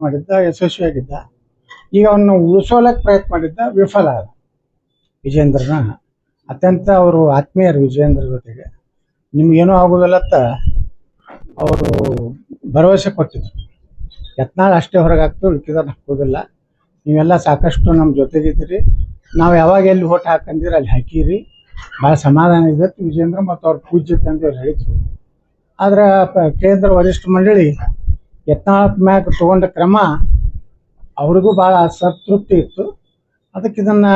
ಮಾಡಿದ್ದ, ಯಶಸ್ವಿಯಾಗಿದ್ದ. ಈಗ ಅವನ್ನ ಉಳಿಸೋಲಕ್ಕೆ ಪ್ರಯತ್ನ ಮಾಡಿದ್ದ ವಿಫಲ ಆದ ವಿಜೇಂದ್ರನ. ಅತ್ಯಂತ ಅವರು ಆತ್ಮೀಯರು ವಿಜೇಂದ್ರ ಜೊತೆಗೆ. ನಿಮ್ಗೇನೂ ಆಗೋದಿಲ್ಲತ್ತ? ಅವರು ಭರವಸೆ ಕೊಟ್ಟಿದ್ರು. ಯತ್ನಾಳ್ ಅಷ್ಟೇ ಹೊರಗಾಗ್ತೀವಿ ಉಳ್ಕಿದವ್ರು ಹಾಕೋದಿಲ್ಲ. ನೀವೆಲ್ಲ ಸಾಕಷ್ಟು ನಮ್ಮ ಜೊತೆಗಿದ್ದೀರಿ. ನಾವು ಯಾವಾಗ ಎಲ್ಲಿ ಓಟ್ ಹಾಕಂದಿರಿ ಅಲ್ಲಿ ಹಾಕಿರಿ. ಭಾಳ ಸಮಾಧಾನ ಇದ್ದತ್ತು ವಿಜೇಂದ್ರ ಮತ್ತು ಅವ್ರ ಪೂಜ್ಯ ತಂದೆಯವ್ರು ಹೇಳಿದ್ರು. ಆದ್ರೆ ಕೇಂದ್ರ ವರಿಷ್ಠ ಮಂಡಳಿ ಯತ್ನಾಳ್ ಮ್ಯಾಗ ತಗೊಂಡ ಕ್ರಮ ಅವ್ರಿಗೂ ಭಾಳ ಸಂತೃಪ್ತಿ ಇತ್ತು. ಅದಕ್ಕೆ ಇದನ್ನ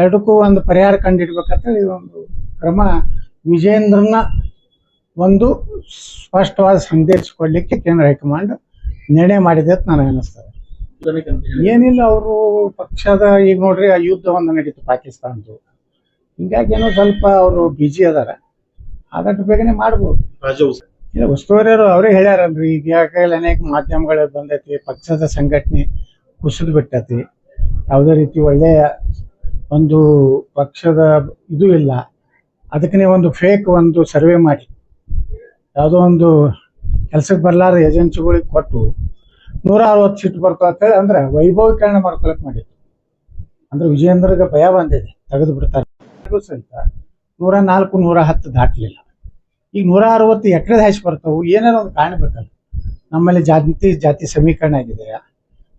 ಎರಡಕ್ಕೂ ಒಂದು ಪರಿಹಾರ ಕಂಡುಹಿಡ್ಬೇಕಂತೇಳಿ ಒಂದು ಕ್ರಮ ವಿಜೇಂದ್ರನ ಒಂದು ಸ್ಪಷ್ಟವಾದ ಸಂದೇಶ ಕೊಡಲಿಕ್ಕೆ ಕೇಂದ್ರ ಹೈಕಮಾಂಡ್ ನಿರ್ಣಯ ಮಾಡಿದೆ ಅಂತ ನನಗೆ ಅನ್ನಿಸ್ತದೆ ಏನಿಲ್ಲ, ಅವರು ಪಕ್ಷದ ಈಗ ನೋಡ್ರಿ, ಆ ಯುದ್ಧ ಒಂದು ನಡೀತು ಪಾಕಿಸ್ತಾನದ್ದು. ಹಿಂಗಾಗಿ ಏನೋ ಸ್ವಲ್ಪ ಅವರು ಬಿಜಿ ಅದಾರ. ಆದಷ್ಟು ಬೇಗನೆ ಮಾಡ್ಬೋದು. ಉಸ್ತುವಾರಿಯವರು ಅವ್ರಿಗೆ ಹೇಳ್ಯಾರಲ್ರಿ, ಈಗ ಯಾಕಂದ್ರೆ ಅನೇಕ ಮಾಧ್ಯಮಗಳು ಬಂದೈತಿ, ಪಕ್ಷದ ಸಂಘಟನೆ ಕುಸಿದು ಬಿಟ್ಟತಿ. ಯಾವುದೇ ರೀತಿ ಒಳ್ಳೆಯ ಒಂದು ಪಕ್ಷದ ಇದು ಇಲ್ಲ. ಅದಕ್ಕೆ ಒಂದು ಫೇಕ್ ಒಂದು ಸರ್ವೆ ಮಾಡಿ. ಯಾವುದೋ ಒಂದು ಕೆಲಸಕ್ಕೆ ಬರಲಾರ ಏಜೆನ್ಸಿಗಳಿಗೆ ಕೊಟ್ಟು ನೂರ ಅರವತ್ತು ಸೀಟ್ ಬರ್ತಾವ ಅಂತೇಳಿ ಅಂದ್ರೆ ವೈಭವೀಕರಣ ಮಾಡ್ಕೊಳಕ್ ಮಾಡಿದ್ರು. ಅಂದ್ರೆ ವಿಜಯೇಂದ್ರಗೆ ಭಯ ಬಂದಿದೆ ತೆಗೆದು ಬಿಡ್ತಾರೆ. ಸಹಿತ ನೂರ ನಾಲ್ಕು ನೂರ ಹತ್ತು ದಾಟಲಿಲ್ಲ. ಈಗ ನೂರ ಅರವತ್ತು ಎಕರೆ ಹಾಯ್ಸಿ ಬರ್ತಾವು, ಏನಾರ ಒಂದು ಕಾಣಬೇಕಲ್ಲ ನಮ್ಮಲ್ಲಿ ಜಾತಿ ಜಾತಿ ಸಮೀಕರಣ ಆಗಿದೆ.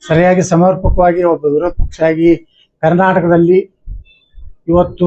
ಸರಿಯಾಗಿ ಸಮರ್ಪಕವಾಗಿ ಒಬ್ಬ ವಿರೋಧ ಪಕ್ಷ ಆಗಿ ಕರ್ನಾಟಕದಲ್ಲಿ ಇವತ್ತು